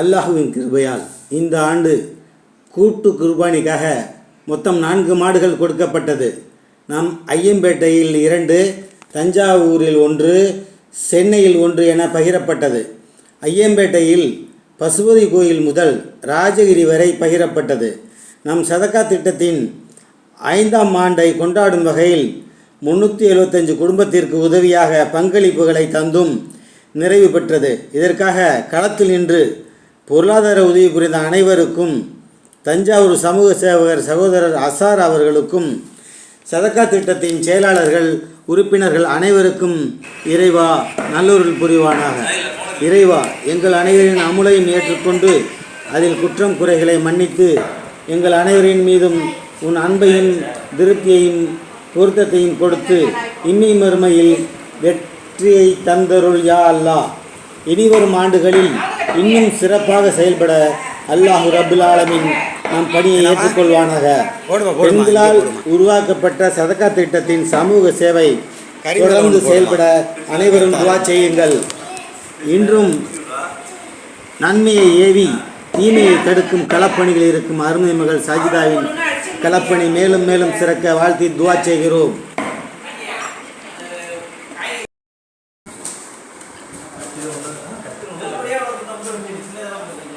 அல்லாஹுவின் கிருபையால் இந்த ஆண்டு கூட்டு குர்பானிக்காக மொத்தம் நான்கு மாடுகள் கொடுக்கப்பட்டது. நம் ஐயம்பேட்டையில் இரண்டு தஞ்சாவூரில் ஒன்று சென்னையில் ஒன்று என பகிரப்பட்டது. ஐயம்பேட்டையில் பசுபதி கோயில் முதல் ராஜகிரி வரை பகிரப்பட்டது. நம் சதக்கா திட்டத்தின் ஐந்தாம் ஆண்டை கொண்டாடும் வகையில் முன்னூற்றி எழுபத்தஞ்சு குடும்பத்திற்கு உதவியாக பங்களிப்புகளை தந்தும் நிறைவு பெற்றது. இதற்காக களத்தில் நின்று பொருளாதார உதவி புரிந்த அனைவருக்கும் தஞ்சாவூர் சமூக சேவகர் சகோதரர் அசார் அவர்களுக்கும் சதக்கா திட்டத்தின் செயலாளர்கள் உறுப்பினர்கள் அனைவருக்கும் இறைவா நல்லொருள் புரிவானாக. இறைவா எங்கள் அனைவரின் அமுலையும் ஏற்றுக்கொண்டு அதில் குற்றம் குறைகளை மன்னித்து எங்கள் அனைவரின் மீதும் உன் அன்பையும் திருப்தியையும் பொருத்தத்தையும் கொடுத்து இம்மி மறுமையில் வெற்றியை தந்தருள் யா அல்லா இனிவரும் ஆண்டுகளில் இன்னும் சிறப்பாக செயல்பட அல்லாஹு ரபுல் நம் பணியை ஏற்றுக்கொள்வானாக. பெண்களால் உருவாக்கப்பட்ட சதக்கா திட்டத்தின் சமூக சேவை தொடர்ந்து செயல்பட அனைவரும் துவா செய்யுங்கள். இன்றும் நன்மையை ஏவி தீமையை தடுக்கும் களப்பணிகள் இருக்கும் அருமை மகள் சஜிதாவின் களப்பணி மேலும் மேலும் சிறக்க வாழ்த்தி துவா செய்கிறோம். Thank you. ஒரு மிஸ்ல தான் வந்து